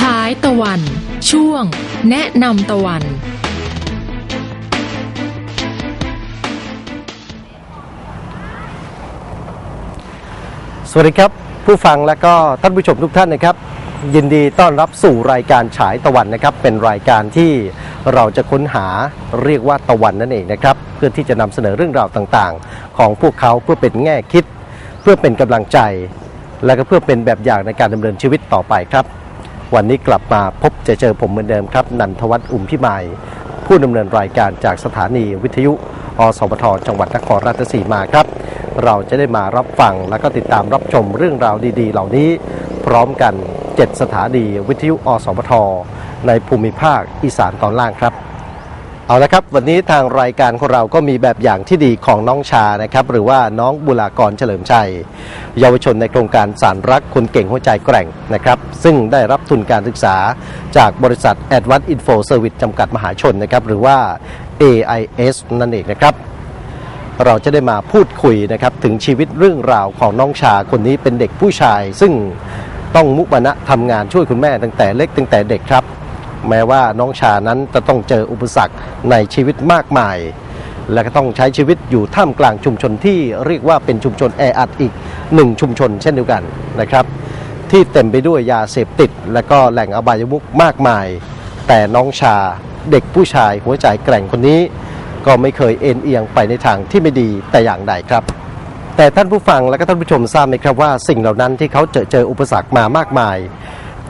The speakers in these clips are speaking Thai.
ฉายตะวัน ช่วง แนะนำตะวัน สวัสดีครับ ผู้ฟังและก็ท่านผู้ชมทุกท่านนะครับ ยินดีต้อนรับสู่รายการฉายตะวันนะครับ เป็นรายการที่เราจะค้นหาเรียกว่าตะวันนั่นเองนะครับ เพื่อที่จะนำเสนอเรื่องราวต่างๆ ของพวกเขาเพื่อเป็นแง่คิด เพื่อเป็นกำลังใจ และก็เพื่อเป็นแบบอย่างในการดำเนินชีวิตต่อไปครับ วันนี้กลับมาพบจะเจอผมเหมือนเดิมครับ นันทวัฒน์อุ่มพิมาย ผู้ดำเนินรายการจากสถานีวิทยุ อสมทจังหวัดนครราชสีมาครับ เราจะได้มารับฟังและก็ติดตามรับชมเรื่องราวดี ๆ เหล่านี้ พร้อมกัน 7 สถานีวิทยุ อสมทในภูมิภาคอีสานตอนล่างครับ เอาละครับ วันนี้ทางรายการของเราก็มีแบบอย่างที่ดีของน้องชานะครับ หรือว่าน้องบุรากรเฉลิมชัย เยาวชนในโครงการสารรักคนเก่งหัวใจแกร่งนะครับ ซึ่งได้รับทุนการศึกษาจากบริษัท Advanced Info Service จำกัดมหาชนนะครับ หรือว่า AIS นั่นเองนะครับ เราจะได้มาพูดคุยนะครับ ถึงชีวิตเรื่องราวของน้องชาคนนี้เป็นเด็กผู้ชาย ซึ่งต้องมุมานะทำงานช่วยคุณแม่ตั้งแต่เล็กตั้งแต่เด็กครับ แม้ว่าน้องชานั้นจะต้องเจออุปสรรคในชีวิตมากมาย และก็ต้องใช้ชีวิตอยู่ท่ามกลางชุมชนที่เรียกว่าเป็นชุมชนแออัดอีกหนึ่งชุมชนเช่นเดียวกันนะครับ ที่เต็มไปด้วยยาเสพติด และก็แหล่งอบายมุขมากมาย แต่น้องชาเด็กผู้ชายหัวใจแกร่งคนนี้ ก็ไม่เคยเอ็นเอียงไปในทางที่ไม่ดีแต่อย่างใดครับแต่ท่านผู้ฟังและก็ท่านผู้ชมทราบไหมครับว่าสิ่งเหล่านั้นที่เขาเจอเจออุปสรรคมามากมาย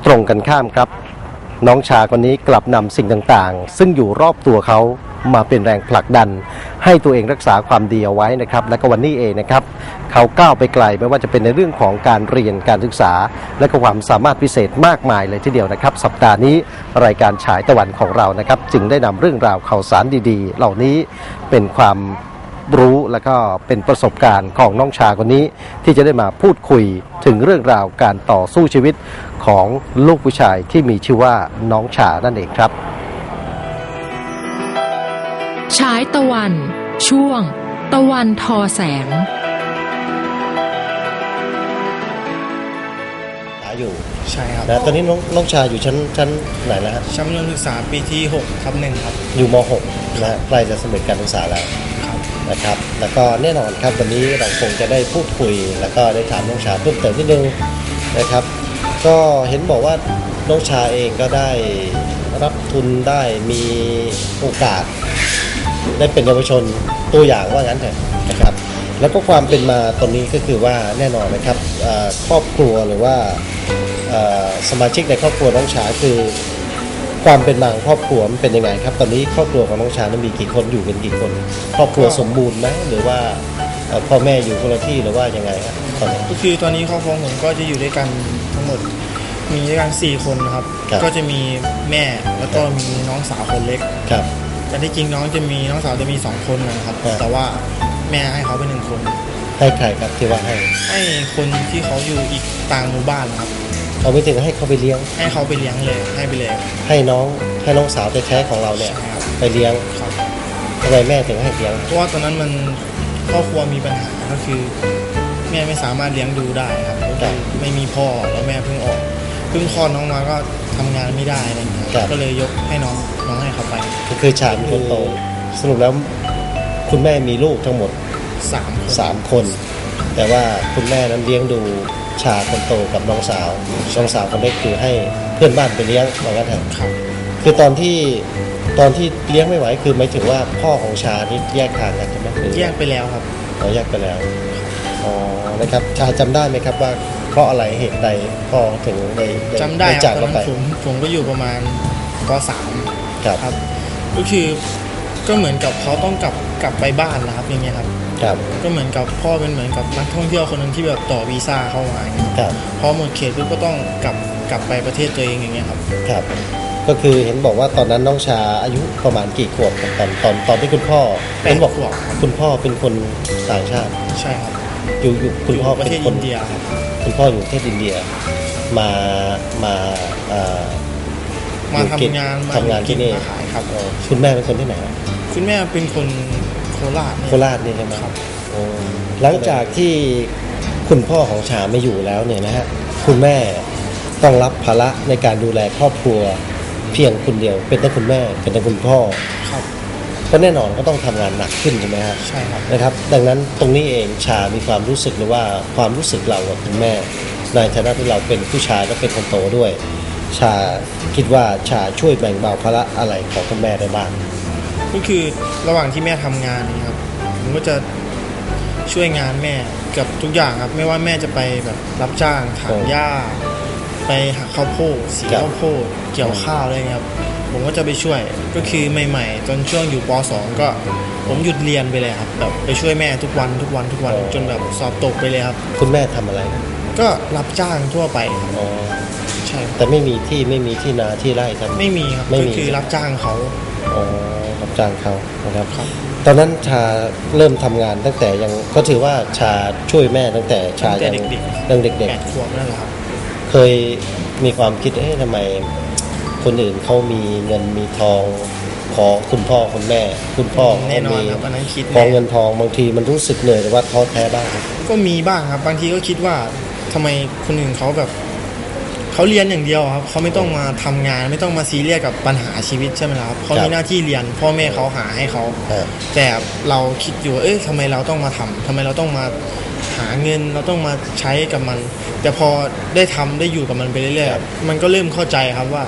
ตรงกันข้ามครับ น้องชาคนนี้กลับนำสิ่งต่างๆ ซึ่งอยู่รอบตัวเขามาเป็นแรงผลักดัน ให้ตัวเองรักษาความดีเอาไว้นะครับ และก็วันนี้เองนะครับ เขาก้าวไปไกลไม่ว่าจะเป็นในเรื่องของการเรียนการศึกษา และก็ความสามารถพิเศษมากมายเลยทีเดียวนะครับ สัปดาห์นี้รายการฉายตะวันของเรานะครับ จึงได้นำเรื่องราวข่าวสารดีๆ เหล่านี้เป็นความรู้และก็เป็นประสบการณ์ของน้องชาคนนี้ ที่จะได้มาพูดคุยถึงเรื่องราวการต่อสู้ชีวิต ของลูกผู้ชายที่มีชื่อว่าน้องชานั่นเองครับฉายตะวัน ช่วง ตะวันทอแสงอยู่ใช่ครับนะตอนนี้น้องน้องชาอยู่ชั้นชั้นไหนแล้วฮะชั้นมัธยมศึกษาปีที่6ทับหนึ่งครับ อยู่ม .6 นะฮะใกล้จะสำเร็จการศึกษาแล้วครับนะครับ แล้วก็แน่นอนครับวันนี้เราคงจะได้พูดคุย แล้วก็ได้ถามน้องชาเพิ่มเติมนิดนึงนะครับ ก็เห็นบอกว่าน้องชาเองก็ได้รับทุนได้มีโอกาส ได้เป็นเยาวชนตัวอย่างว่างั้นเถอะนะครับ แล้วก็ความเป็นมาตอนนี้ก็คือว่าแน่นอนนะครับครอบครัวหรือว่าสมาชิกในครอบครัวน้องชาคือ ความเป็นมาของครอบครัวมันเป็นยังไงครับ ตอนนี้ครอบครัวของน้องชานั้นมีกี่คนอยู่กันกี่คน ครอบครัวสมบูรณ์ไหมหรือว่า พ่อแม่อยู่คนละที่หรือว่ายังไงครับตอนนี้ ก็คือตอนนี้ครอบครัวผมก็จะอยู่ด้วยกันทั้งหมดมีด้วยกัน4คนนะครับ ครับ ก็จะมีแม่แล้วก็มีน้องสาวคนเล็ก ครับ แต่ที่จริงน้องจะมีน้องสาวจะมีสองคนนะครับ ครับ แต่ว่าแม่ให้เขาเป็นหนึ่งคน ให้ใครครับที่ว่าให้ให้คนที่เขาอยู่อีกต่างหมู่บ้านนะครับเขาไม่ถึงให้เขาไปเลี้ยง ให้เขาไปเลี้ยงเลยให้ไปเลยให้น้องให้น้องสาวแท้ๆของเราเนี่ย ใช่ครับไปเลี้ยงครับทำไมแม่ถึงให้เลี้ยงเพราะว่าตอนนั้นมัน ครอบครัวมีปัญหาก็คือ แม่ไม่สามารถเลี้ยงดูได้ครับก็คือไม่มีพ่อแล้วแม่เพิ่งออกเพิ่งคลอดน้องมาก็ทำงานไม่ได้อะไรอย่างเงี้ยก็เลยยกให้น้องน้องให้เขาไปก็คือชาเป็นคนโต สรุปแล้วคุณแม่มีลูกทั้งหมด สามคนสามคน แต่ว่าคุณแม่นั้นเลี้ยงดูชาคนโตกับน้องสาวน้องสาวคนเล็กคือให้เพื่อนบ้านไปเลี้ยงว่างั้นเถอะ ครับ คือตอนที่ตอนที่เลี้ยงไม่ไหวคือหมายถึงว่าพ่อของชาที่แยกทางกันใช่ไหมหรือแยกไปแล้วครับอ๋อแยกไปแล้วอ๋อนะครับชาจำได้ไหมครับว่าเพราะอะไรเหตุใดพ่อถึงได้จำได้ได้คจารักบตอนเรานั้ไปนผมผมก็อยู่ประมาณปสามครับครับ ก็คือก็เหมือนกับเขาต้องกลับกลับไปบ้านนะครับอย่างเงี้ยครับ ครับก็เหมือนกับพ่อเป็นเหมือนกับนักท่องเที่ยวคนหนึงที่แบบต่อวีซ่าเข้ามาอย่างเงี้ยครับพอหมดเขตปุ๊บก็ต้องกลับกลับไปประเทศตัวเองอย่างเงี้ยครับ ครับ ก็คือเห็นบอกว่าตอนนั้นน้องชาอายุประมาณกี่ขวบครับตอนตอนตอนที่คุณพ่อแปเห็ดนบอกขวบครับ คุณพ่อเป็นคนต่างชาติ ใช่ครับอยู่อยู่คุณพ่อประเป็เทนศคนอินเดียครับคุณพ่ออยู่ประเทศอินเดียมามาเอ่อ มาอยู่กิทำงานมาทำงานที่นี่ มาขายครับเอ่อคุณแม่เป็นคนที่ไหนครับคุณแม่เป็นคนโคราชเนี่ย โคราชนี่ใช่ไหมครับ โอ้หลังจากที่คุณพ่อของชาไม่อยู่แล้วเนี่ยนะฮะคุณแม่ต้องรับภาระในการดูแลครอบครัว เพียงคนเดียว เป็นทั้งคุณแม่เป็นทั้งคุณพ่อครับก็แน่นอนก็ต้องทำงานหนักขึ้นใช่ไหมฮะใช่ครับนะครับ ดังนั้นตรงนี้เองชามีความรู้สึกหรือว่าความรู้สึกเรากับคุณแม่ ในฐานะที่เราเป็นผู้ชายและเป็นคนโตด้วย ชาคิดว่าชาช่วยแบ่งเบาภาระอะไรของคุณแม่ได้บ้างก็คือระหว่างที่แม่ทำงานนี่ครับผมก็จะช่วยงานแม่เกับทุกอย่างครับ ไม่ว่าแม่จะไปแบบรับจ้างถางหญ้า ไปหักข้าวโพดสีครับข้าวโพดเกี่ยวข้าวอะไรเงี้ยครับผมก็จะไปช่วยก็คือใหม่ๆจนช่วงอยู่ป .2 ก็ ผมหยุดเรียนไปเลยครับแบบไปช่วยแม่ทุกวันทุกวันทุกวันจนแบบสอบตกไปเลยครับ คุณแม่ทำอะไรนะก็รับจ้างทั่วไปครับอ๋อใช่ครับแต่ไม่มีที่ไม่มีที่นาที่ไร่ทำ ไม่มีครับไม่ก็มี คือรับจ้างเขาอ๋อรับจ้างเขานะครับ ครับ ตอนนั้นชาเริ่มทำงานตั้งแต่ยังก็ถือว่าชาช่วยแม่ตั้งแต่ชาตั้งแต่ยังเด็กๆ ยังเด็ก แปดขวบนั่นแหละครับๆ เคยมีความคิดเอ๊ะทำไมคนอื่นเขามีเงินมีทองขอคุณพ่อคุณแม่ คุณพ่อเขาแน่นอนมีครับอันนั้นคิดขอแน่เงินทองบางทีมันรู้สึกเหนื่อยหรือว่าท้อแท้บ้างก็มีบ้างครับ บางทีก็คิดว่าทำไมคนอื่นเขาแบบเขาเรียนอย่างเดียวครับเขาไม่ต้องมาทำงาน ไม่ต้องมาซีเรียสกับปัญหาชีวิตใช่ไหมล่ะครับเขาครับมีหน้าที่เรียน พ่อแม่เขาหาให้เขาเออแต่เราคิดอยู่ว่าเอ้ยทำไมเราต้องมาทำทำไมเราต้องมา หาเงินเราต้องมาใช้กับมัน แต่พอได้ทำได้อยู่กับมันไปเรื่อยๆมันก็เริ่มเข้าใจครับว่า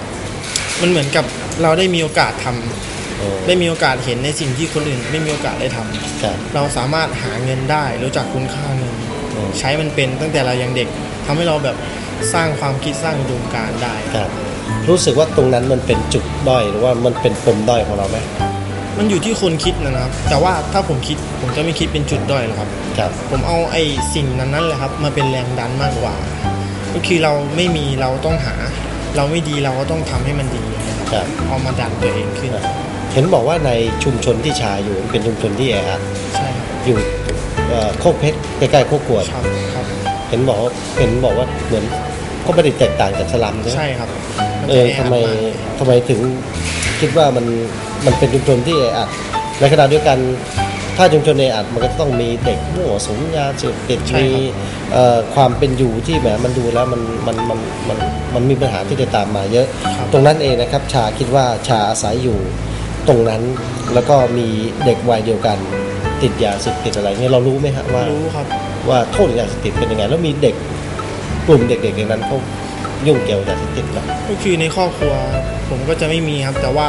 มันเหมือนกับเราได้มีโอกาสทำเออได้มีโอกาสเห็นในสิ่งที่คนอื่น ไม่มีโอกาสได้ทำครับเราสามารถหาเงินได้รู้จักคุณค่าเงินอืมใช้มันเป็นตั้งแต่เรายังเด็กทำให้เราแบบสร้างความคิดสร้างอุดมการณ์ได้ครับ รู้สึกว่าตรงนั้นมันเป็นจุดด้อยหรือว่ามันเป็นปมด้อยของเราไหม มันอยู่ที่คนคิดนะครับ แต่ว่าถ้าผมคิดผมจะไม่คิดเป็นจุดด้อยหรอกครับ ครับผมเอาไอ้สิ่งนั้นนั่นแหละครับมาเป็นแรงดันมากกว่า ก็คือเราไม่มีเราต้องหา เราไม่ดีเราก็ต้องทำให้มันดีนะครับครับเอามาดันตัวเองขึ้นเห็นบอกว่าในชุมชนที่ชาอยู่มันเป็นชุมชนที่แออัดใช่ครับอยู่เอ่อโคกเพชรใกล้ๆโคกกวด ครับครับเห็นบอกว่าเห็นบอกว่าเหมือนก็ไม่ได้แตกต่างจากสลัมใช่ไหมใช่ครับนเอจะอแอัทำดไมากทำไมถึง คิดว่ามันมันเป็นชุมชนที่แออัดในขณะเดียวกันถ้าชุมชนแออัดมันก็ต้องมีเด็กมั่วสุมยาเสพติดมีเอ่อความเป็นอยู่ที่แหมมันดูแล้วมันมันมันมันมันมีปัญหาที่จะตามมาเยอะครับตรงนั้นเองนะครับ ชาคิดว่าชาอาศัยอยู่ตรงนั้นแล้วก็มีเด็กวัยเดียวกันติดยาเสพติดอะไรเนี่ยเรารู้ไหมฮะว่ารู้ครับว่าโทษยาเสพติดเป็นยังไง แล้วมีเด็กกลุ่มเด็กๆในนั้นเขายุ่งเกี่ยวกับยาเสพติดไหมก็คือในครอบครัว ผมก็จะไม่มีครับ แต่ว่า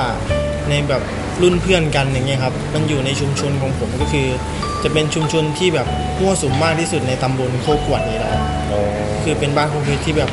ในแบบรุ่นเพื่อนกันอย่างเงี้ยครับ มันอยู่ในชุมชนของผมก็คือ จะเป็นชุมชนที่แบบมั่วสุมมากที่สุดในตำบลโคกวดนี้แหละครับอ๋อคือเป็นบ้านโคกวดที่แบบ